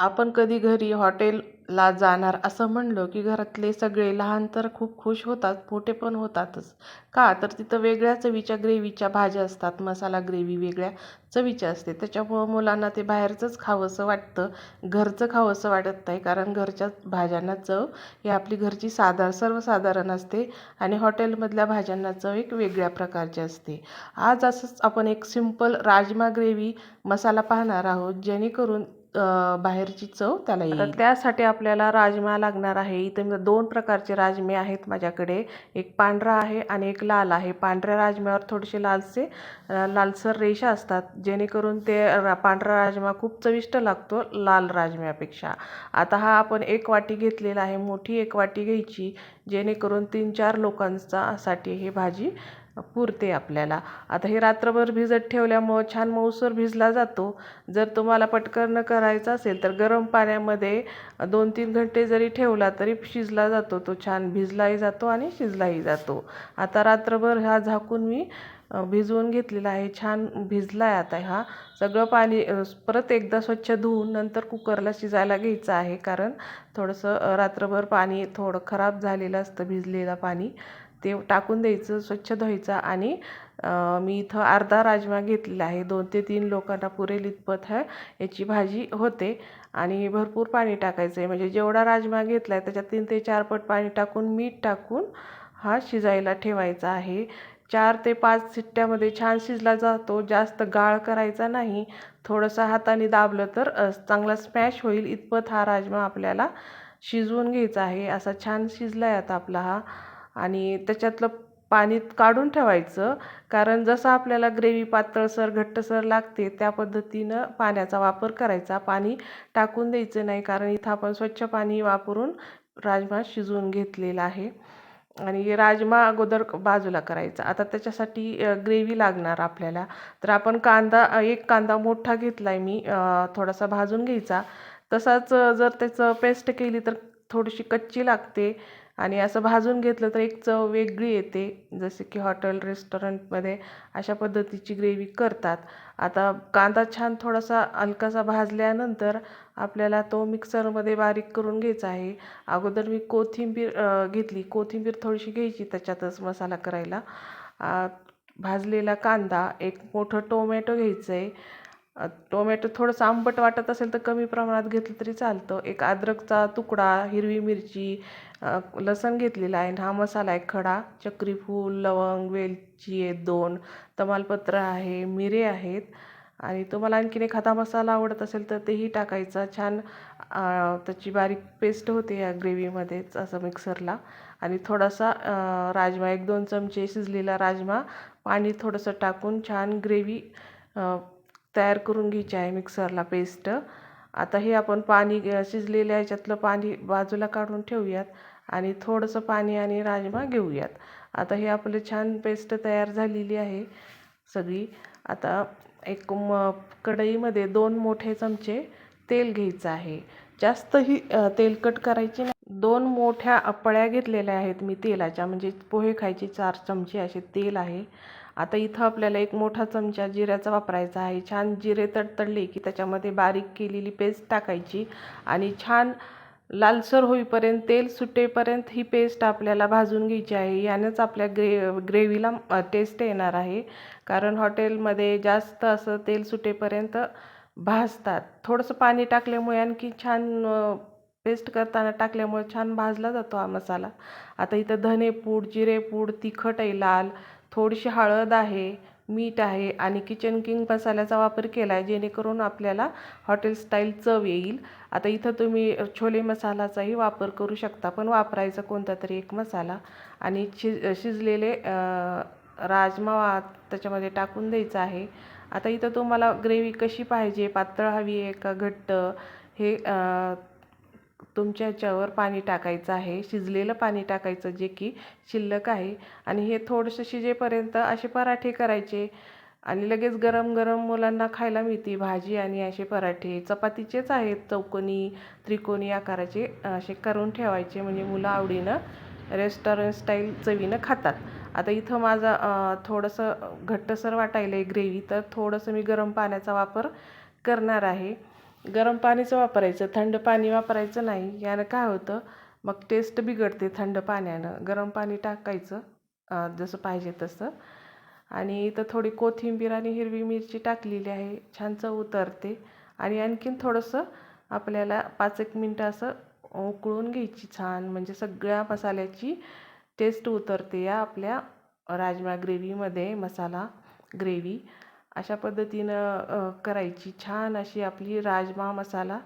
आपण कधी घरी हॉटेलला जाणार असं म्हणलं की घरातले सगळे लहान तर खूप खुश होतात मोठे पण होतातच. का? तर तिथं वेगळ्या चवीच्या ग्रेव्हीच्या भाज्या असतात मसाला ग्रेव्ही वेगळ्या चवीच्या असते. त्याच्यामुळं मुलांना ते बाहेरचंच खावंसं वाटतं घरचं खावंसं वाटत नाही कारण घरच्या भाज्यांना चव ही आपली घरची साधार सर्वसाधारण असते आणि हॉटेलमधल्या भाज्यांना चव एक वेगळ्या प्रकारची असते. आज असंच आपण एक सिंपल राजमा ग्रेव्ही मसाला पाहणार आहोत जेणेकरून बाहेरची चव त्याला येईल. त्यासाठी आपल्याला राजमा लागणार आहे. इथे दोन प्रकारचे राजमे आहेत माझ्याकडे. एक पांढरा आहे आणि एक लाल आहे. पांढऱ्या राजम्यावर थोडेसे लालसे लालसर रेषा असतात. जेणेकरून ते पांढरा राजमा खूप चविष्ट लागतो लाल राजम्यापेक्षा. आता हा आपण एक वाटी घेतलेला आहे. मोठी एक वाटी घ्यायची. जेणेकरून तीन चार लोकांचा साठी ही भाजी पुरते आपल्याला. आता हे रात्रभर भिजत ठेवल्यामुळं छान मऊसर भिजला जातो. जर तुम्हाला पटकन करायचं असेल तर गरम पाण्यामध्ये दोन तीन घंटे जरी ठेवला तरी शिजला जातो. तो छान भिजलाही जातो आणि शिजलाही जातो. आता रात्रभर हा झाकून मी भिजवून घेतलेला आहे. छान भिजला आहे आता हा. सगळं पाणी परत एकदा स्वच्छ धुवून नंतर कुकरला शिजायला घ्यायचं आहे. कारण थोडंसं रात्रभर पाणी थोडं खराब झालेलं असतं भिजलेलं पाणी. ते टाकून द्यायचं स्वच्छ धुवायचं आणि मी इथं अर्धा राजमा घेतलेला आहे. दोन ते तीन लोकांना पुरेल इतपत आहे याची भाजी होते आणि भरपूर पाणी टाकायचं आहे म्हणजे जेवढा राजमा घेतला आहे त्याच्यात तीन ते चार पट पाणी टाकून मीठ टाकून हा शिजायला ठेवायचा आहे. चार ते पाच सिट्ट्यामध्ये छान शिजला जातो जास्त गाळ करायचा नाही. थोडंसं हाताने दाबलं तर चांगला स्मॅश होईल इतपत हा राजमा आपल्याला शिजवून घ्यायचा आहे. असा छान शिजला आहे आता आपला हा. आणि त्याच्यातलं पाणी काढून ठेवायचं. कारण जसं आपल्याला ग्रेव्ही पातळसर घट्टसर लागते त्या पद्धतीनं पाण्याचा वापर करायचा. पाणी टाकून द्यायचं नाही कारण इथं आपण स्वच्छ पाणी वापरून राजमा शिजवून घेतलेला आहे. आणि राजमा अगोदर बाजूला करायचा. आता त्याच्यासाठी ग्रेव्ही लागणार आपल्याला. तर आपण कांदा एक कांदा मोठा घेतला आहे मी थोडासा भाजून घ्यायचा. तसाच जर त्याचं पेस्ट केली तर थोडीशी कच्ची लागते. आणि असं भाजून घेतलं तर एक चव वेगळी येते. जसे की हॉटेल रेस्टॉरंटमध्ये अशा पद्धतीची ग्रेव्ही करतात. आता कांदा छान थोडासा हलकासा भाजल्यानंतर आपल्याला तो मिक्सरमध्ये बारीक करून घ्यायचा आहे. अगोदर मी कोथिंबीर घेतली. कोथिंबीर थोडीशी घ्यायची त्याच्यातच मसाला करायला. भाजलेला कांदा एक मोठं टोमॅटो घ्यायचं आहे. टोमॅटो थोडंसं आंबट वाटत असेल तर कमी प्रमाणात घेतलं तरी चालतं. एक अद्रकचा तुकडा हिरवी मिरची लसण घेतलेला आहे. हा मसाला आहे खडा चक्रीफूल लवंग वेलची आहेत दोन तमालपत्र आहे मिरे आहेत. आणि तुम्हाला आणखीन एखादा मसाला आवडत असेल तर तेही टाकायचा. छान त्याची बारीक पेस्ट होते या ग्रेव्हीमध्येच असं मिक्सरला. आणि थोडासा राजमा एक दोन चमचे शिजलेला राजमा पाणी थोडंसं टाकून छान ग्रेव्ही तयार करून घ्यायची आहे मिक्सरला पेस्ट. आता हे आपण पाणी शिजलेल्या ह्याच्यातलं पाणी बाजूला काढून ठेवूयात आणि थोडंसं पाणी आणि राजमा घेऊयात. आता हे आपलं छान पेस्ट तयार झालेली आहे सगळी. आता एक म कढईमध्ये दोन मोठे चमचे तेल घ्यायचं आहे. जास्तही तेलकट करायची नाही. दोन मोठ्या पळ्या घेतलेल्या आहेत मी तेलाच्या म्हणजे पोहे खायचे चार चमचे असे तेल आहे. आता इथं आपल्याला एक मोठा चमचा जिऱ्याचा वापरायचा आहे. छान जिरे तडतडले की त्याच्यामध्ये बारीक केलेली पेस्ट टाकायची आणि छान लालसर होईपर्यंत तेल सुटेपर्यंत ही पेस्ट आपल्याला भाजून घ्यायची आहे. यानंच आपल्या ग्रे ग्रेव्हीला टेस्ट येणार आहे. कारण हॉटेलमध्ये जास्त असं तेल सुटेपर्यंत भाजतात. थोडंसं पाणी टाकल्यामुळे आणखी छान पेस्ट करताना टाकल्यामुळे छान भाजला जातो हा मसाला. आता इथं धनेपूड जिरेपूड तिखट आहे लाल. थोडीशी हळद आहे मीठ आहे आणि किचन किंग मसाल्याचा वापर केला आहे जेणेकरून आपल्याला हॉटेल स्टाईल चव येईल. आता इथं तुम्ही छोले मसालाचाही वापर करू शकता पण वापरायचा कोणता तरी एक मसाला आणि शिज शिजलेले राजमा त्याच्यामध्ये टाकून द्यायचा आहे. आता इथं तुम्हाला ग्रेव्ही कशी पाहिजे पातळ हवी आहे का घट्ट? हे तुमच्या ह्याच्यावर पाणी टाकायचं आहे शिजलेलं पाणी टाकायचं जे की शिल्लक आहे. आणि हे थोडंसं शिजेपर्यंत असे पराठे करायचे आणि लगेच गरम गरम मुलांना खायला मिळते भाजी आणि असे पराठे. चपातीचेच आहेत चौकोनी त्रिकोणी आकाराचे असे करून ठेवायचे म्हणजे मुलं आवडीनं रेस्टॉरंट स्टाईल चवीनं खातात. आता इथं माझं थोडंसं घट्टसर वाटायलं आहे ग्रेव्ही तर थोडंसं मी गरम पाण्याचा वापर करणार आहे. गरम पाणीच वापरायचं थंड पाणी वापरायचं नाही. यानं काय होतं? मग टेस्ट बिघडते थंड पाण्यानं. गरम पाणी टाकायचं जसं पाहिजे तसं. आणि इथं थोडी कोथिंबीर आणि हिरवी मिरची टाकलेली आहे. छान चव उतरते. आणि आणखीन थोडंसं आपल्याला पाच एक मिनटं असं उकळून घ्यायची छान. म्हणजे सगळ्या मसाल्याची टेस्ट उतरते या आपल्या राजमा ग्रेव्हीमध्ये मसाला ग्रेव्ही अशा पद्धतीनं करायची. छान अशी आपली राजमा मसाला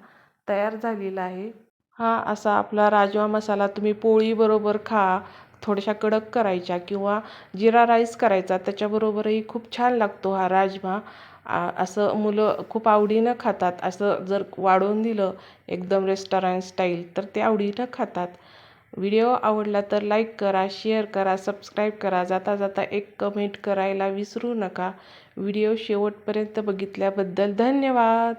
तयार झालेला आहे. हा असा आपला राजमा मसाला तुम्ही पोळीबरोबर खा. थोड्याशा कडक करायच्या किंवा जिरा राईस करायचा त्याच्याबरोबरही खूप छान लागतो हा राजमा. आ- असं मुलं खूप आवडीनं खातात. असं जर वाढवून दिलं एकदम रेस्टॉरंट स्टाईल तर ते आवडीनं खातात. व्हिडिओ आवडला तर लाईक करा शेअर करा सबस्क्राईब करा. जाता जाता एक कमेंट करायला विसरू नका. व्हिडिओ शेवटपर्यंत बघितल्याबद्दल धन्यवाद.